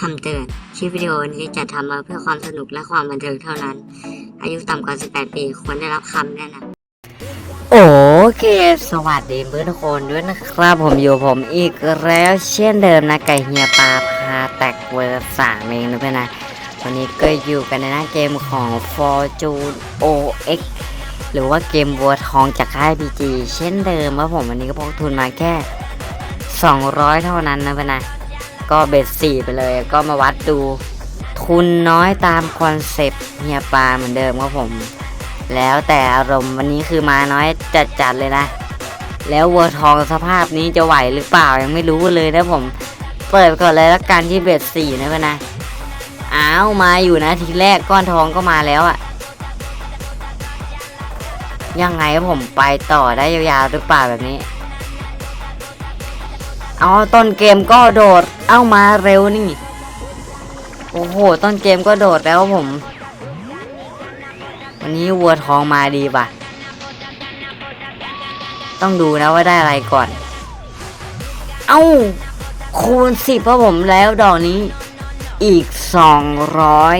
คำเตือน คลิปวิดีโอนี้จะทำมาเพื่อความสนุกและความบันเทิงเท่านั้น อายุต่ำกว่า 18 ปี ควรได้รับคำแนะนำโอเค สวัสดีเพื่อนทุกคนด้วยนะครับ ผมอยู่ผมอีกแล้วเช่นเดิมนะไก่เฮียปลาพาแตกเวอร์สามเองนะเพื่อนนะวันนี้ก็อยู่กันในหน้าเกมของ Fortune OX หรือว่าเกมวัวทองจากค่าย PG เช่นเดิมว่าผมวันนี้ก็พกทุนมาแค่ 200 เท่านั้นนะเพื่อนนะ ก็เบ็ดสี่ไปเลย ก็มาวัดดูทุนน้อยตามคอนเซปต์เฮียปลาเหมือนเดิมครับผม แล้วแต่อารมณ์วันนี้คือมาน้อยจัดๆเลยนะ แล้ววัวทองสภาพนี้จะไหวหรือเปล่ายังไม่รู้เลยนะผม เปิดก่อนเลยละกันที่เบ็ดสี่นะเพื่อนนะอ้าวมาอยู่นะทีแรกก้อนทองก็มาแล้วอะยังไงผมไปต่อได้ยาวๆหรือเปล่าแบบนี้ เอาต้นเกมก็โดดเอ้ามาเร็วนี่ โอ้โห ต้นเกมก็โดดแล้วผม วันนี้วัวทองมาดีป่ะ ต้องดูนะว่าได้อะไรก่อน เอ้า คูณสิบเพราะผมแล้วดอกนี้ อีกสองร้อย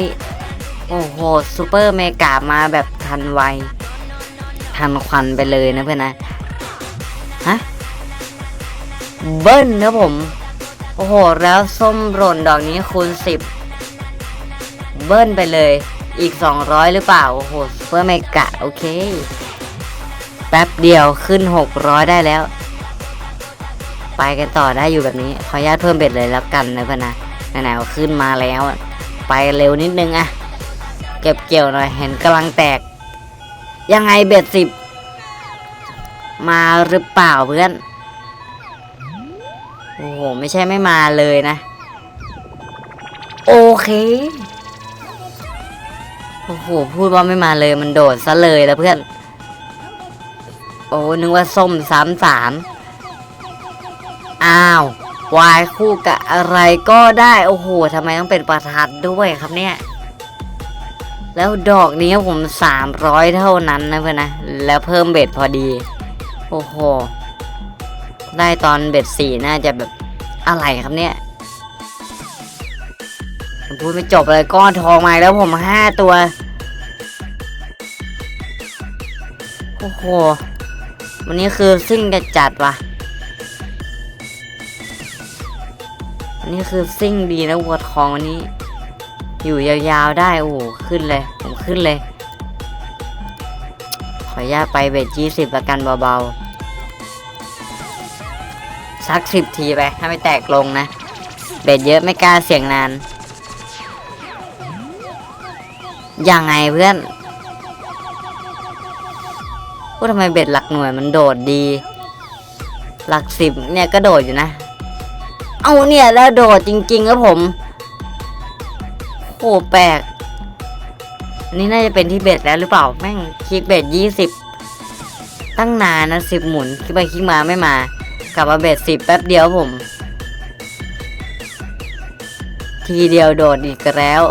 โอ้โหซูเปอร์เมกามาแบบทันไว ทันควันไปเลยนะเพื่อนนะ เบิ้ลนะผม โอ้โห แล้วส้มหล่นดอกนี้คูณสิบเบิ้ลไปเลย อีก 200 หรือเปล่า โอ้โหเพื่อไม่กะ โอเค แป๊บเดียวขึ้น 600 ได้แล้ว ไปกันต่อได้อยู่แบบนี้ ขออนุญาตเพิ่มเบ็ดเลยแล้วกันนะเพื่อนนะไหนๆขึ้นมาแล้ว ไปเร็วนิดนึงอะเก็บเกี่ยวหน่อย เห็นกำลังแตก ยังไงเบ็ดสิบมาหรือเปล่าเพื่อน โอ้โห ไม่ใช่ไม่มาเลยนะ โอเค โอ้โห พูดว่าไม่มาเลยมันโดดซะเลยแล้วเพื่อน โอ้นึกว่าส้มสามสามอ้าววายคู่กับอะไรก็ได้ โอ้โหทำไมต้องเป็นประทัดด้วยครับเนี่ย แล้วดอกนี้ผมสามร้อยเท่านั้นนะเพื่อนนะ แล้วเพิ่มเบ็ดพอดี โอ้โหได้ตอนเบ็ดสี่น่าจะแบบ อะไรครับเนี่ยผมพูดไม่จบเลยก้อนทองมาแล้วผมห้าตัว โอ้โห วันนี้คือซิ่งจะจัดว่ะวันนี้คือซิ่งดีนะวัวทองวันนี้ อยู่ยาวๆได้ โอ้โห ขึ้นเลย ผมขึ้นเลย ขออนุญาตไปเบ็ดยี่สิบละกันเบาๆ สักสิบทีไป ถ้าไม่แตกลงนะ เบ็ดเยอะไม่กล้าเสี่ยงนาน ยังไงเพื่อนพูดทำไมเบ็ดหลักหน่วยมันโดดดี หลักสิบเนี่ยก็โดดอยู่นะ เอาเนี่ยแล้วโดดจริงๆครับผม โอ้แปลกอันนี้น่าจะเป็นที่เบ็ดแล้วหรือเปล่า แม่งคลิกเบ็ดยี่สิบตั้งนานนะสิบหมุนคลิกไปคลิกมาไม่มา กลับมาเบ็ดสิบแป๊บเดียวผม ทีเดียวโดดอีกแล้ว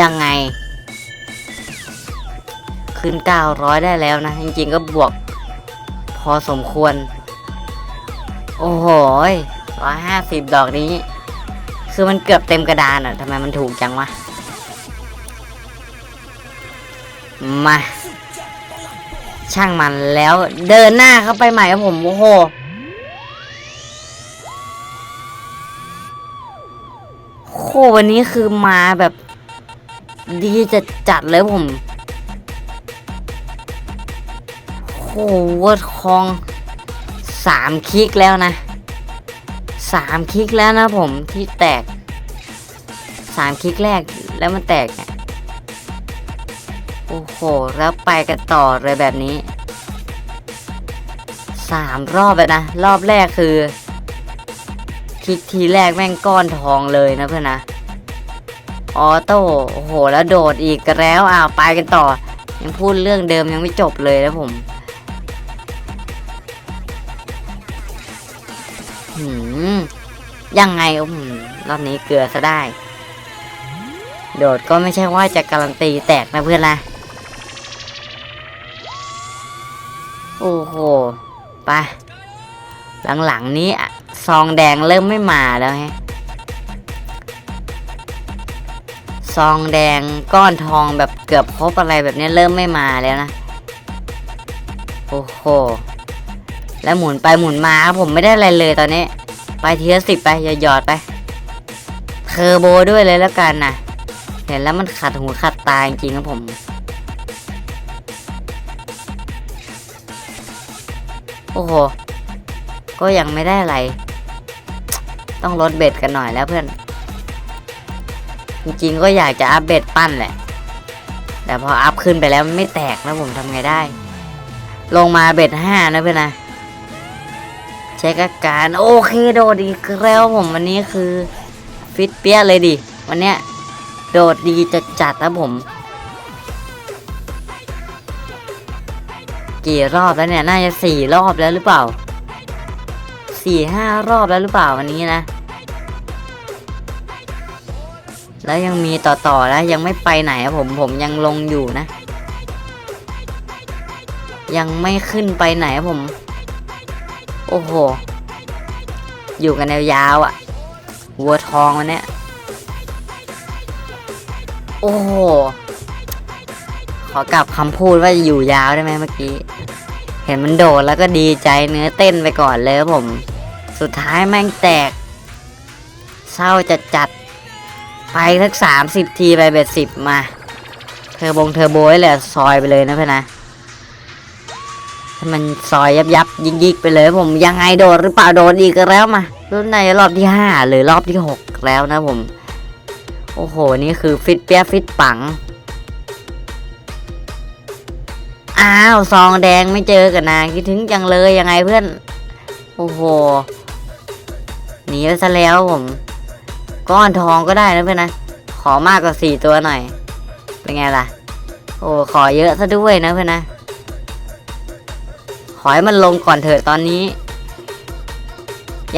ยังไง ขึ้น 900 ได้แล้วนะ จริงๆก็บวก พอสมควร โอ้โหร้อยห้าสิบดอกนี้ คือมันเกือบเต็มกระดานอะ่ะทำไมมันถูกจังวะ มา ช่างมันแล้วเดินหน้าเข้าไปใหม่ครับผมโอ้โหโควันนี้คือมาแบบ ดีจะจัดเลยผมโหวดคองสามคลิกแล้วนะสามคลิกแล้วนะผมที่แตกสามคลิกแรกแล้วมันแตกเนี่ยโอ้โห แล้วไปกันต่อเลยแบบนี้ สามรอบเลยนะ รอบแรกคือ คลิกทีแรกแม่งก้อนทองเลยนะเพื่อนนะออโต้โอ้โหแล้วโดดอีกแล้วอ้าวไปกันต่อ ยังพูดเรื่องเดิมยังไม่จบเลยนะผมหืมยังไงอืมรอบนี้เกลือซะได้ โดดก็ไม่ใช่ว่าจะการันตีแตกนะเพื่อนนะ โอ้โห ไป หลังๆนี้ซองแดงเริ่มไม่มาแล้วฮะซองแดงก้อนทองแบบเกือบครบอะไรแบบนี้เริ่มไม่มาแล้วนะ โอ้โห แล้วหมุนไปหมุนมาครับผมไม่ได้อะไรเลยตอนนี้ ไปเทีลสิบไปอย่าหยอดไป เทอร์โบด้วยเลยแล้วกันนะเห็นแล้วมันขัดหูขัดตาจริงๆครับผม โอ้โห ก็ยังไม่ได้อะไร ต้องลดเบ็ดกันหน่อยแล้วเพื่อน จริงๆก็อยากจะอัพเบ็ดปั้นแหละ แต่พออัพขึ้นไปแล้วไม่แตกแล้วผมทำไงได้ ลงมาเบ็ดห้านะเพื่อนนะเช็คอาการโอเคโดดอีกแล้วผมวันนี้คือ ฟิตเปี้ยเลยดิ วันเนี้ยโดดดีจะจัดนะผม กี่รอบแล้วเนี่ย น่าจะสี่รอบแล้วหรือเปล่าสี่ห้ารอบแล้วหรือเปล่าวันนี้นะ แล้วยังมีต่อๆแล้วยังไม่ไปไหนอะผมผมยังลงอยู่นะ ยังไม่ขึ้นไปไหนอะผม โอ้โห อยู่กันยาวๆอะวัวทองวันเนี้ยโอ้โห ขอกลับคำพูดว่าอยู่ยาวได้ไหมเมื่อกี้ เห็นมันโดดแล้วก็ดีใจเนื้อเต้นไปก่อนเลยผม สุดท้ายแม่งแตก เศร้าจะจัด ไปสักสามสิบทีไปเบ็ดสิบมาเทอบงเทอโบยเลยซอยไปเลยนะเพื่อนนะมันซอยยับยับยิกยิกไปเลยผมยังไงโดดหรือเปล่าโดดอีกแล้วมารุ่นในรอบที่ห้าหรือรอบที่หกแล้วนะผม โอ้โห นี่คือฟิตเปียฟิตปัง อ้าวซองแดงไม่เจอกันนานคิดถึงจังเลยยังไงเพื่อน โอ้โหหนีไปซะแล้วผม ก้อนทองก็ได้นะเพื่อนนะ ขอมากกว่าสี่ตัวหน่อย เป็นไงล่ะ โอ้ขอเยอะซะด้วยนะเพื่อนนะ ขอให้มันลงก่อนเถิดตอนนี้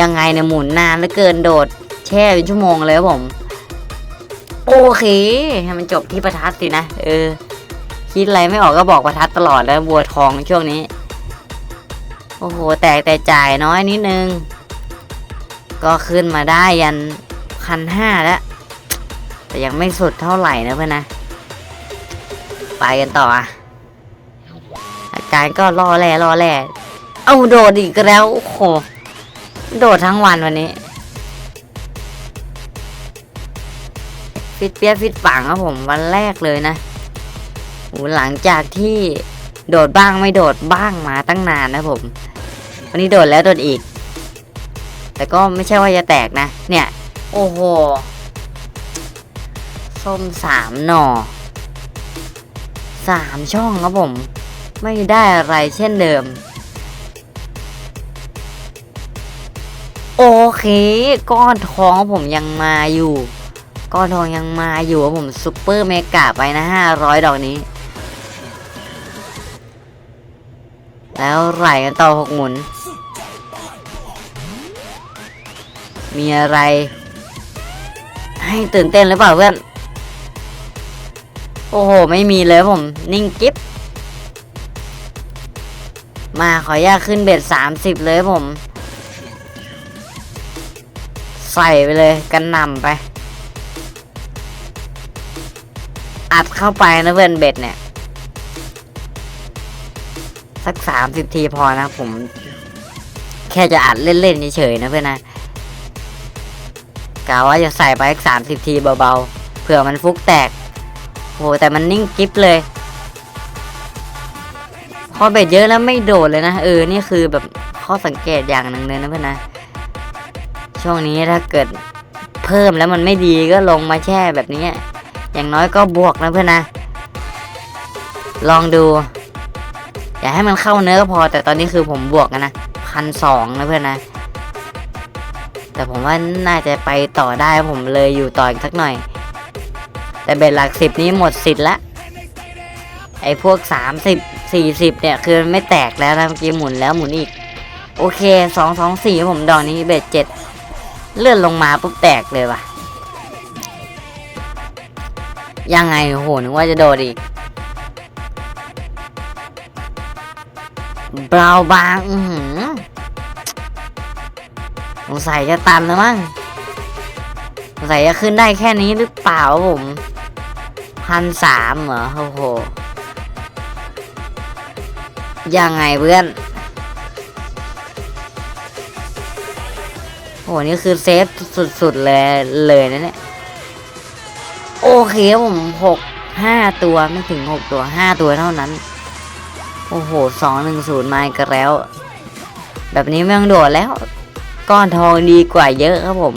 ยังไงเนี่ยหมุนนานเหลือเกินโดด แช่เป็นชั่วโมงเลยครับผม โอเคให้มันจบที่ประทัดสินะ เออ คิดอะไรไม่ออกก็บอกประทัดตลอดแล้วบัวทองช่วงนี้ โอ้โห แตกแต่จ่ายน้อยนิดนึง ก็ขึ้นมาได้ยันพันห้าแล้ว แต่ยังไม่สุดเท่าไหร่นะเพื่อนนะ ไปกันต่ออะอาการก็รอแร่รอแร่เอาโดดอีกแล้ว โอ้โห โดดทั้งวันวันนี้ ฟิตเปียฟิตปังครับผมวันแรกเลยนะ หลังจากที่โดดบ้างไม่โดดบ้างมาตั้งนานนะผม วันนี้โดดแล้วโดดอีก แต่ก็ไม่ใช่ว่าจะแตกนะ เนี่ย โอ้โห ส้มสามหน่อสามช่องครับผม ไม่ได้อะไรเช่นเดิม โอเค ก้อนทองผมยังมาอยู่ ก้อนทองยังมาอยู่ผมซุปเปอร์เมกาไปนะห้าร้อยดอกนี้ แล้วไหลกันต่อหกหมุน มีอะไร ให้ตื่นเต้นหรือเปล่าเพื่อน โอ้โห ไม่มีเลยผม นิ่งกิ๊บ มาขออนุญาตขึ้นเบ็ดสามสิบเลยผม ใส่ไปเลยกันนำไป อัดเข้าไปนะเพื่อนเบ็ดเนี่ย สักสามสิบทีพอนะผม แค่จะอัดเล่นๆเฉยๆนะเพื่อนนะกะว่าจะใส่ไปสักสามสิบทีเบาๆ เผื่อมันฟุกแตกโหแต่มันนิ่งกิ๊บเลย พอเบ็ดเยอะแล้วไม่โดดเลยนะ เออ นี่คือแบบข้อสังเกตอย่างหนึ่งเลยนะเพื่อนนะ ช่วงนี้ถ้าเกิดเพิ่มแล้วมันไม่ดีก็ลงมาแช่แบบนี้ อย่างน้อยก็บวกนะเพื่อนนะ ลองดู อย่าให้มันเข้าเนื้อก็พอ แต่ตอนนี้คือผมบวกกันนะพันสองนะเพื่อนนะ แต่ผมว่าน่าจะไปต่อได้ผมเลยอยู่ต่ออีกสักหน่อย แต่เบ็ดหลักสิบนี้หมดสิทธิ์ละไอ้พวกสามสิบสี่สิบเนี่ยคือไม่แตกแล้วนะเมื่อกี้หมุนแล้วหมุนอีก โอเคสองสองสี่ผมดอกนี้เบ็ดเจ็ดเลื่อนลงมาปุ๊บแตกเลยว่ะ ยังไงโอ้โหนึกว่าจะโดดอีก เบาบางอือหือสงสัยจะตันแล้วมั้งสงสัยจะขึ้นได้แค่นี้หรือเปล่าผมพันสามเหรอโอ้โหยังไงเพื่อน โอ้โหนี่คือเซฟสุดๆเลยเลยนะเนี่ย โอเคผมหกห้าตัวไม่ถึงหกตัวห้าตัวเท่านั้น โอ้โหสองหนึ่งศูนย์มาอีกันแล้ว แบบนี้ไม่ต้องโดดแล้ว ก้อนทองดีกว่าเยอะครับผม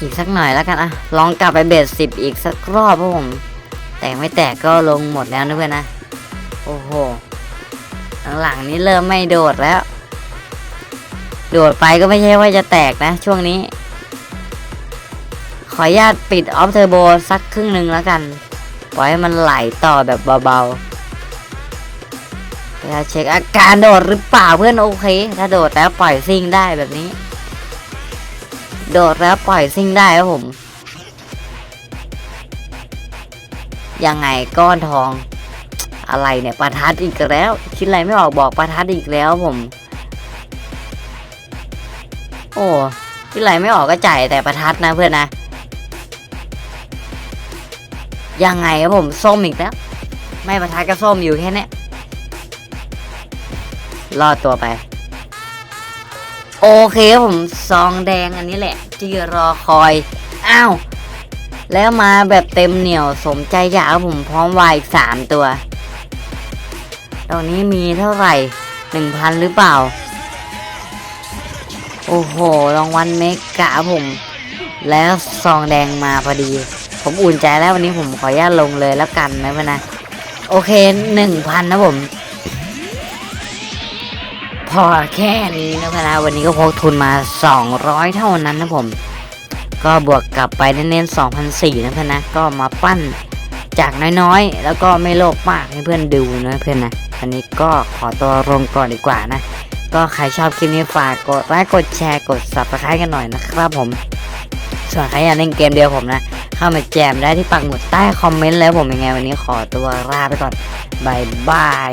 อีกสักหน่อยแล้วกันอะลองกลับไปเบสสิบอีกสักรอบครับผม แต่ไม่แตกก็ลงหมดแล้วนะเพื่อนนะ โอ้โห หลังๆนี้เริ่มไม่โดดแล้ว โดดไปก็ไม่ใช่ว่าจะแตกนะ ช่วงนี้ ขออนุญาตปิดออฟเทอร์โบสักครึ่งหนึ่งแล้วกัน ปล่อยให้มันไหลต่อแบบเบาๆจะเช็คอาการโดดหรือเปล่าเพื่อนโอเค ถ้าโดดแล้วปล่อยซิ่งได้แบบนี้ โดดแล้วปล่อยซิ่งได้ครับผม ยังไงก้อนทอง อะไรเนี่ยประทัดอีกแล้ว คิดอะไรไม่ออกบอกประทัดอีกแล้วผม โอ้คิดอะไรไม่ออกก็จ่ายแต่ประทัดนะเพื่อนนะ ยังไงครับผมส้มอีกแล้ว ไม่ประทัดก็ส้มอยู่แค่เนี้ยรอดตัวไป โอเคครับผมซองแดงอันนี้แหละ ที่รอคอย อ้าว แล้วมาแบบเต็มเหนียวสมใจอยากครับผมพร้อมวายอีกสามตัวตรงนี้มีเท่าไหร่หนึ่งพันหรือเปล่า โอ้โหรางวัลเมกะผม แล้วซองแดงมาพอดี ผมอุ่นใจแล้ววันนี้ผมขออนุญาตลงเลยแล้วกันนะเพื่อนนะ โอเคหนึ่งพันนะผม พอแค่นี้นะเพื่อนนะวันนี้ก็พกทุนมา200เท่านั้นนะผม ก็บวกกลับไปเน้นๆ2,004นสี่นะเพื่อนนะ ก็มาปั้นจากน้อยๆ แล้วก็ไม่โลภมากให้เพื่อนดูนะเพื่อนนะวันนี้ก็ขอตัวลงก่อนดีกว่านะ ก็ใครชอบคลิปนี้ฝากกดไลค์กดแชร์กด subscribe กันหน่อยนะครับผม ส่วนใครอยากเล่นเกมเดียวผมนะ เข้ามาแจมได้ที่ปักหมุดใต้คอมเมนต์แล้วผมยังไงวันนี้ขอตัวลาไปก่อนบายบาย